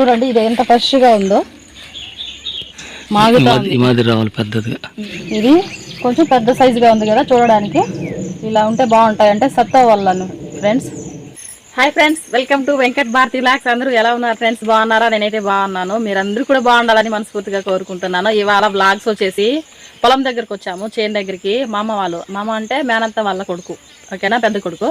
చూడండి ఇది ఎంత ఫ్రెష్గా ఉందో. మాగుతా ఉంది. ఈ మాదిరి రావాలి పెద్దదిగా. ఇది కొంచెం పెద్ద సైజుగా ఉంది కదా చూడడానికి. ఇలా ఉంటే బాగుంటాయి. అంటే సత్తా వాళ్ళను friends hi friends welcome to Venkat Bharati lakhs అందరూ ఎలా ఉన్నారు ఫ్రెండ్స్ బాగున్నారా? నేనైతే బాగున్నాను. మీరందరూ కూడా బాగుండాలని మనస్ఫూర్తిగా కోరుకుంటున్నాను. ఇవాళ బ్లాగ్స్ వచ్చేసి పొలం దగ్గరికి వచ్చాము చేను దగ్గరికి. మా అమ్మ వాళ్ళు మామ అంటే మేనత్త వాళ్ళ కొడుకు. ఓకేనా? పెద్ద కొడుకు.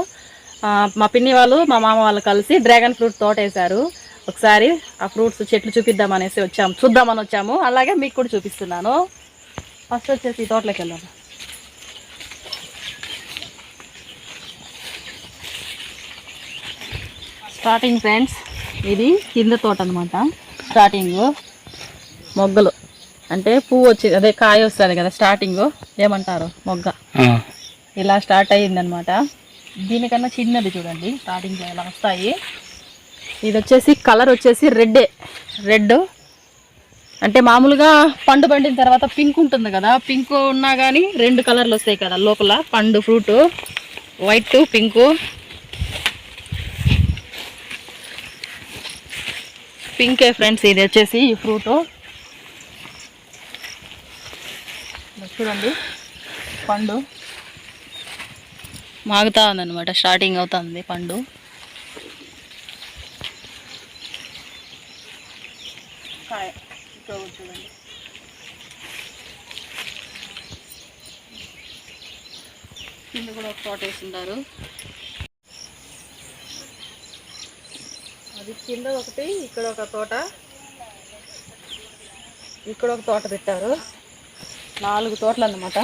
మా పిన్ని వాళ్ళు మా మామ వాళ్ళు కలిసి డ్రాగన్ ఫ్రూట్ తోట వేశారు ఒకసారి ఆ ఫ్రూట్స్ చెట్లు చూపిద్దాం అనేసి వచ్చాము. చూద్దామని వచ్చాము. అలాగే మీకు కూడా చూపిస్తున్నాను. ఫస్ట్ వచ్చేసి ఈ తోటలోకి వెళ్దాం. స్టార్టింగ్ ఫ్రెండ్స్ ఇది కింద తోట అనమాట స్టార్టింగ్ మొగ్గలు. అంటే పువ్వు వచ్చి అదే కాయ వస్తుంది కదా స్టార్టింగ్ ఏమంటారు? మొగ్గ. ఇలా స్టార్ట్ అయ్యిందనమాట దీనికన్నా చిన్నది చూడండి. స్టార్టింగ్ ఇలా వస్తాయి? ఇది వచ్చేసి కలర్ వచ్చేసి రెడ్డే. రెడ్ అంటే మామూలుగా పండు పండిన తర్వాత పింక్ ఉంటుంది కదా పింక్ ఉన్నా కానీ రెండు కలర్లు వస్తాయి కదా లోపల పండు ఫ్రూట్ వైట్ పింక్. పింకే ఫ్రెండ్స్ ఇది వచ్చేసి ఈ ఫ్రూట్. చూడండి పండు. మాగుతా ఉందన్నమాట స్టార్టింగ్ అవుతుంది పండు కాయ ఇక్కడ కూడా చూడండి కింద కూడా ఒక తోట వేసిండారు. అది కింద ఒకటి ఇక్కడ ఒక తోట. ఇక్కడ ఒక తోట పెట్టారు. నాలుగు తోటలు అన్నమాట.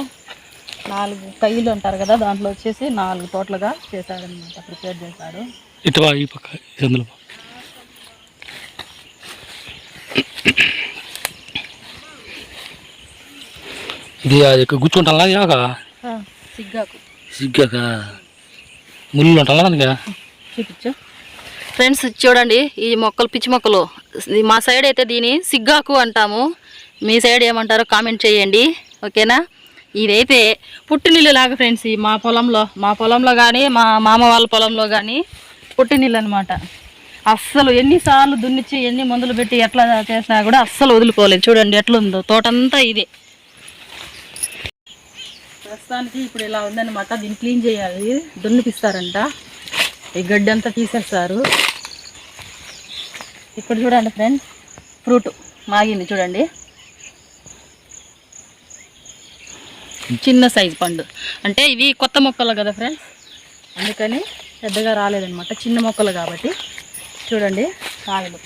నాలుగు కయ్యలు అంటారు కదా దాంట్లో వచ్చేసి నాలుగు తోటలుగా చేశారనమాట ప్రిపేర్ ఈ పక్క వా. ఇది అది గుచ్చుకుంటా యాక సిగ్గాకు. సిగ్గాక? ముళ్ళు ఉంటా చూపించు. ఫ్రెండ్స్ చూడండి ఈ మొక్కలు పిచ్చి మొక్కలు. మా సైడ్ అయితే దీని సిగ్గాకు అంటాము. మీ సైడ్ ఏమంటారో కామెంట్ చేయండి. ఓకేనా? ఇదైతే పుట్టినీళ్ళు లాగా ఫ్రెండ్స్ ఈ మా పొలంలో. మా పొలంలో కానీ మా మామ వాళ్ళ పొలంలో కానీ పుట్టినీళ్ళు అనమాట అస్సలు ఎన్నిసార్లు దున్నిచ్చి ఎన్ని మందులు పెట్టి ఎట్లా చేసినా కూడా అస్సలు వదిలిపోలేదు చూడండి ఎట్లుందో. తోటంతా ఇదే. ప్రస్తుతానికి ఇప్పుడు ఇలా ఉందన్నమాట దీన్ని క్లీన్ చేయాలి. దున్నిపిస్తారంట ఈ గడ్డి అంతా తీసేస్తారు. ఇప్పుడు చూడండి ఫ్రెండ్ ఫ్రూట్ మాగింది చూడండి. చిన్న సైజు పండు. అంటే ఇవి కొత్త మొక్కలు కదా ఫ్రెండ్స్? అందుకని పెద్దగా రాలేదనమాట చిన్న మొక్కలు కాబట్టి. చూడండి కాయలు.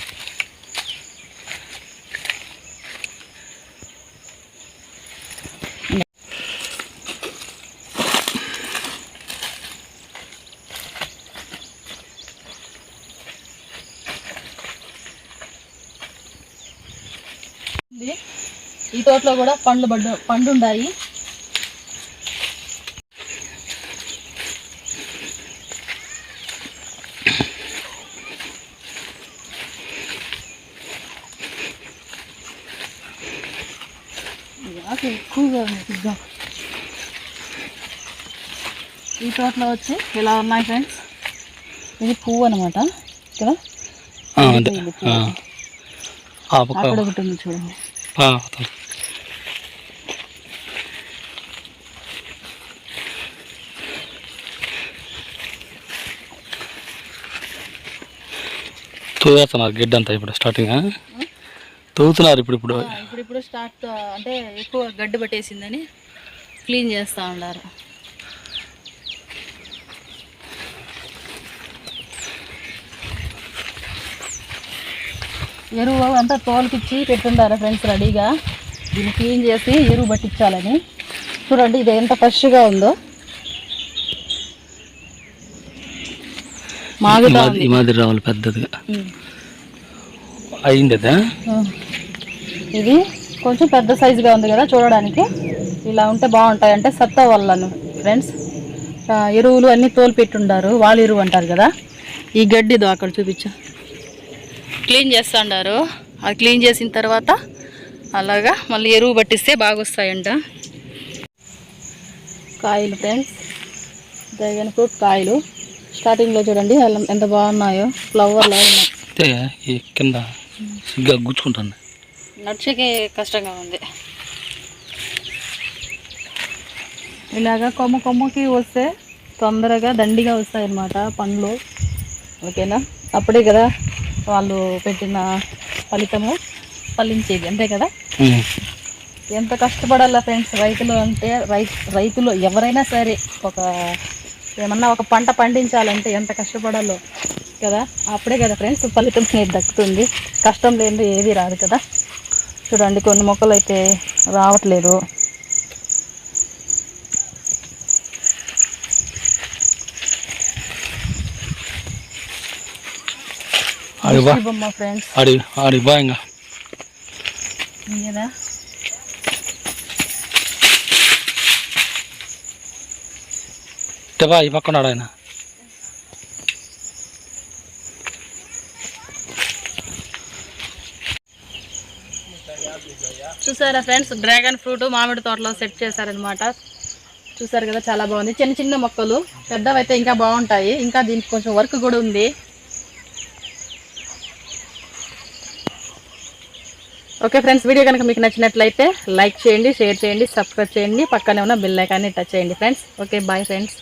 ఉంది. ఈ తోటలో కూడా పండ్లు పడ్డు పండు ఉన్నాయి ఆకు ఎక్కువగా ఉంది ఈ తోటలో వచ్చి ఇలా ఉన్నాయి ఫ్రెండ్స్. ఇది పువ్వు అనమాట ఇక్కడ అక్కడ ఒకటి ఉంది చూడండి. ఆ, అవుతుంది. అంతా ఇప్పుడు స్టార్టింగ్ తవ్వుతున్నారు ఇప్పుడు ఇప్పుడు. ఇప్పుడు ఇప్పుడు స్టార్ట్ అంటే ఎక్కువ గడ్డి పట్టేసిందని క్లీన్ చేస్తూ ఉన్నారు. ఎరువు అంతా తోలుకిచ్చి పెట్టుండారు ఫ్రెండ్స్ రెడీగా. దీన్ని క్లీన్ చేసి ఎరువు పట్టించాలని. చూడండి ఇది ఎంత ఫ్రెష్గా ఉందో. మాగుతా ఈ మాదిరి రావాలి పెద్దదిగా. అయింది. ఇది కొంచెం పెద్ద సైజుగా ఉంది కదా చూడడానికి. ఇలా ఉంటే బాగుంటాయి. అంటే సత్తా వాళ్ళను ఫ్రెండ్స్ ఎరువులు అన్నీ తోలు పెట్టుండారు వాళ్ళు ఎరువు అంటారు కదా. ఈ గడ్డిదో అక్కడ చూపించు. క్లీన్ చేస్తుండారు. అది క్లీన్ చేసిన తర్వాత అలాగా మళ్ళీ ఎరువు పట్టిస్తే బాగా వస్తాయంట కాయలు ఫ్రెండ్స్ డ్రాగన్ ఫ్రూట్ కాయలు. స్టార్టింగ్లో చూడండి ఎంత బాగున్నాయో ఫ్లవర్ లాగా ఉన్నాయి. నడిస్తే ఈ కింద గుచ్చుకుంటాను నడిచేకే కష్టంగా ఉంది. ఇలాగా కొమ్మ కొమ్మకి వస్తే తొందరగా దండిగా వస్తాయి అన్నమాట పండ్లు. ఓకేనా? అప్పుడే కదా వాళ్ళు పెట్టిన ఫలితము ఫలించేది అంతే కదా. ఎంత కష్టపడాలా ఫ్రెండ్స్ రైతులు అంటే రై రైతులు ఎవరైనా సరే ఒక ఏమన్నా ఒక పంట పండించాలంటే ఎంత కష్టపడాలో కదా? అప్పుడే కదా ఫ్రెండ్స్ ఫలితం అనేది దక్కుతుంది. కష్టం లేనిది ఏది రాదు కదా? చూడండి కొన్ని మొక్కలు అయితే రావట్లేదు. ఆడి బా బొమ్మ ఫ్రెండ్స్. ఆడి ఆడి బా ఇంకా. తెబా ఈ పక్కన ఆయన. చూసారా ఫ్రెండ్స్? డ్రాగన్ ఫ్రూట్ మామిడి తోటలో సెట్ చేశారనమాట చూసారు కదా చాలా బాగుంది. చిన్న చిన్న మొక్కలు పెద్దవైతే ఇంకా బాగుంటాయి. ఇంకా దీనికి కొంచెం వర్క్ కూడా ఉంది. ఓకే ఫ్రెండ్స్ వీడియో కనుక మీకు నచ్చినట్లయితే లైక్ చేయండి షేర్ చేయండి సబ్స్క్రైబ్ చేయండి. పక్కనే ఉన్న బిల్ ఐకాన్ని టచ్ చేయండి ఫ్రెండ్స్. Okay bye friends.